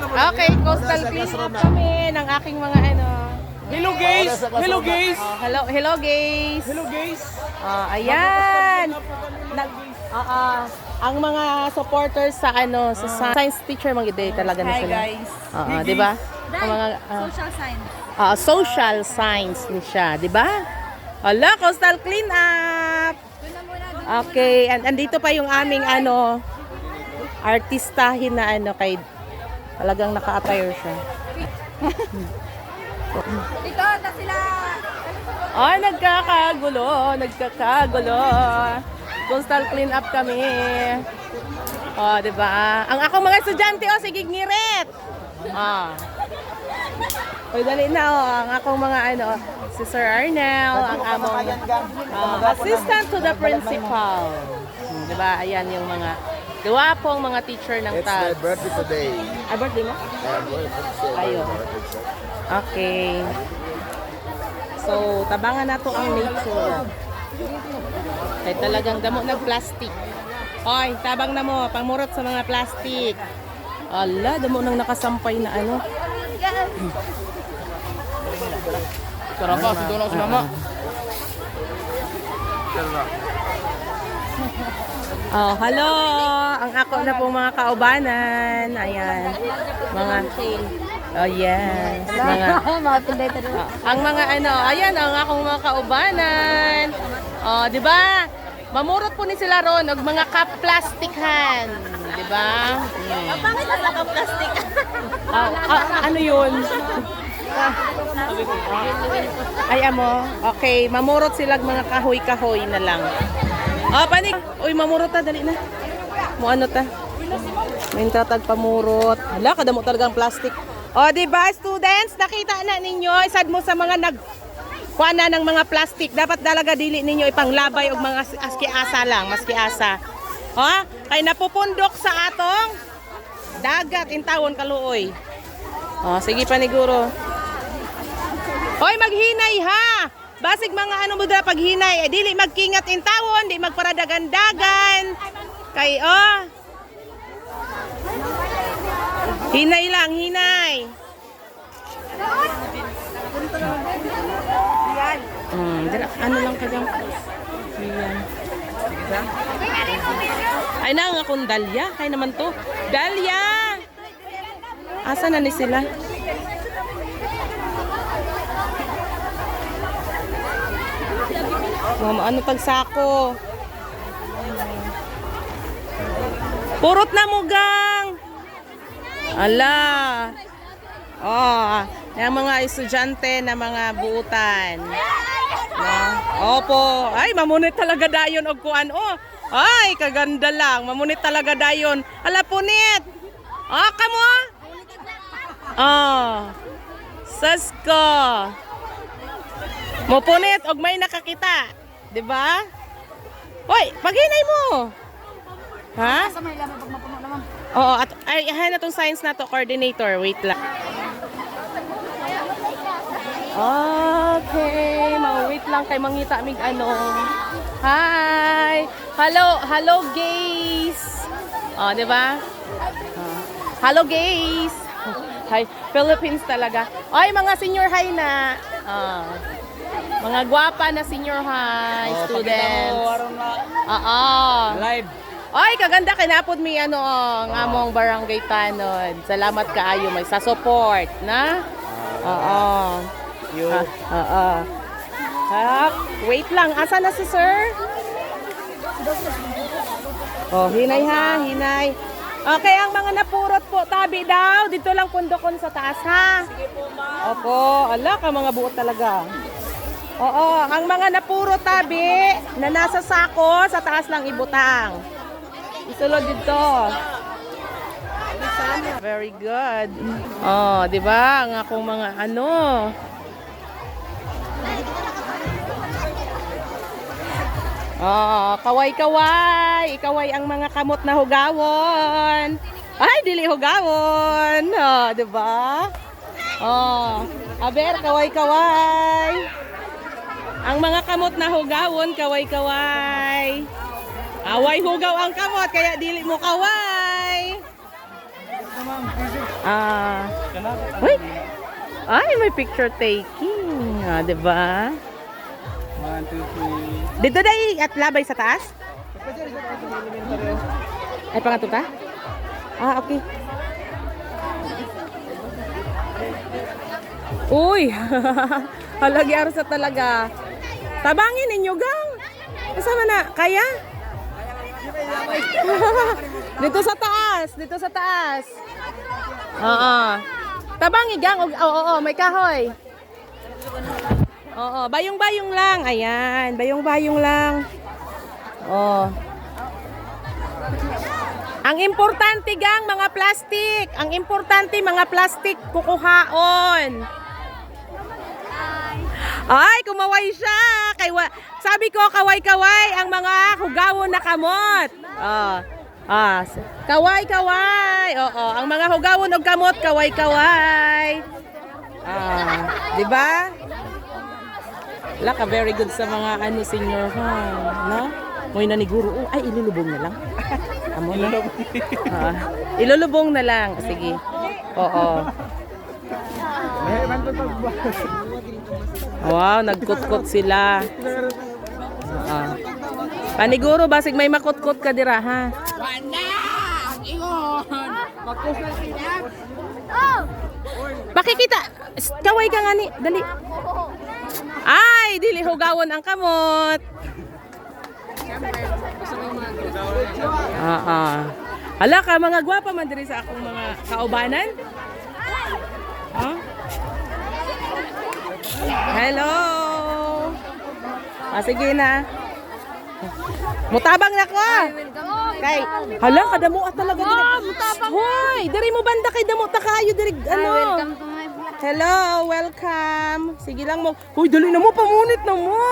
Okay, coastal clean up kami ng aking mga ano. Hello guys! Hello guys! Oh, hello, hello guys. Hello guys! Ah, ayan. Nag, ah, ah, ang mga supporters sa ano, sa sa science teacher mga day talaga na Hi sila. guys. Ah, ah, 'di ba? Ang mga ah, Social science. ah, social science ni siya, 'di ba? Hala, coastal clean up. Okay, and andito pa yung aming ano artistahin na ano kay talagang naka-attire siya. Dito, na sila. Ay, nagkakagulo, nagkakagulo. Coastal clean up kami. Oh, 'di ba? Ang ako mga estudyante oh, sige ngirit. Ah. Oy, dali na oh, ang akong mga ano, si Sir Arnel, ang among ah, assistant to the principal. 'Di ba? Ayan yung mga Gawapong mga teacher ng It's my birthday today. Ay, birthday mo? I'm going to say Ayun. my birthday, so. Okay. So, tabangan na to ang nature. Kaya talagang damo ng plastic. Oy, tabang na mo, pangmurot sa mga plastic. Ala, damo nang nakasampay na ano. Tara ka, si Dono si Mama. Oh, hello! Ang ako na pong mga kaubanan. Ayan. Mga... Oh, yes. Mga... Tayo. ang mga ano, ayan ang akong mga kaubanan. Oh, 'di ba? Mamurot po ni sila ron og mga cup plastikan, 'di ba? Mm. Bakit nasa ka plastic? Ah, ah, ano 'yun? Ay amo. Okay, mamurot sila mga kahoy-kahoy na lang. Ah, panig. Uy, mamurot ta dali na. Mo ano ta? May tatag pamurot. Hala, kadamo talaga ang plastic. O, di ba, students? Nakita na ninyo, isad mo sa mga nag kuha na ng mga plastic. Dapat talaga dili ninyo ipanglabay og mga aski asa lang, maski asa. O, kay napupundok sa atong dagat intawon kaluoy. O, sige paniguro. Hoy, maghinay ha! Basig mga ano mo dala paghinay, eh, dili magkingat intawon, di magparadagan-dagan. Kay, oh, Hinay lang, hinay. Hmm, dala, ano lang kanyang Yan. Ay na nga kung Dalya. Kaya naman to. Dalya! Asa na ni sila? Mama, ano tag sako? Purot na mo, gang! Ala. Oh, yung mga estudyante na mga buutan. No? Opo. Ay, mamunit talaga dayon og kuan. Oh, ay, kaganda lang. Mamunit talaga dayon. Ala punit. Oh, kamo. Oh. Sasko. Mo punit og may nakakita. 'Di ba? Hoy, paghinay mo. Ha? Sa may laman pag mapuno naman. Oo, at ay hay na tong science na to coordinator. Wait lang. Okay, ma-wait lang kay mangita mig ano. Hi. Hello, hello guys. Oh, 'di ba? Oh. Hello guys. Hi, Philippines talaga. Ay, mga senior high na. Oh. Mga gwapa na senior high students. Oo. Live! Ay, kaganda kinapod mi ano ang among barangay tanod. Salamat kaayo may sa support na. Oo. You. Ah, Oo. Ah, wait lang. Asa na si sir? Oh, hinay ha, hinay. Okay, ang mga napurot po, tabi daw. Dito lang pundokon sa taas ha. Sige po, ma'am. Opo, ala ka mga buot talaga. Oo, ang mga napuro tabi na nasa sako, sa taas lang ibutang. Isulod dito. Very good. Oh, 'di ba? Ang akong mga ano. Oh, kaway-kaway. Kaway ang mga kamot na hugawon. Ay, dili hugawon. Oh, 'di ba? Oh, aber kaway-kaway. Ang mga kamot na hugawon, kaway-kaway. Away hugaw ang kamot, kaya dili mo kaway. Ah. Wait. Ay, may picture taking. Ah, 'di ba? Dito dai at labay sa taas? Ay, pangato ta? Ah, okay. Uy! Halagi araw sa talaga. Tabangin ninyo, gang! Kasama na, kaya? dito sa taas, dito sa taas. Oo. Tabangi, gang. Oo, oo, oo, may kahoy. Oo, bayong-bayong lang. Ayan, bayong-bayong lang. Oh. Ang importante gang mga plastic. Ang importante mga plastic kukuhaon. Ay, kumaway siya. Kay wa- sabi ko kaway-kaway ang mga hugawon na kamot. Oh. Ah, kaway-kaway. Oo, ang mga hugawon og kamot kaway-kaway. Ah, 'di ba? Wala ka very good sa mga ano senior ha, no? Moy na ni guro. Oh, ay ilulubong na lang. Amo na. Ah, ilulubong na lang. Sige. Oo. Wow, nagkutkot sila. Ah. Paniguro basig may makutkot ka dira ha. Pakikita. S- Kaway ka nga ni. Dali. Ay, dili hugawon ang kamot. Ah, ah. Hala ka, mga gwapa man diri sa akong mga kaubanan. Hello. Ah, sige na. Mutabang na ko. Kay, hala ka damo at talaga diri. mutabang. Hoy, diri mo banda kay damo ta kayo diri ano. Welcome to my vlog. Hello, welcome. Sige lang mo. Hoy, dali na mo pamunit na mo.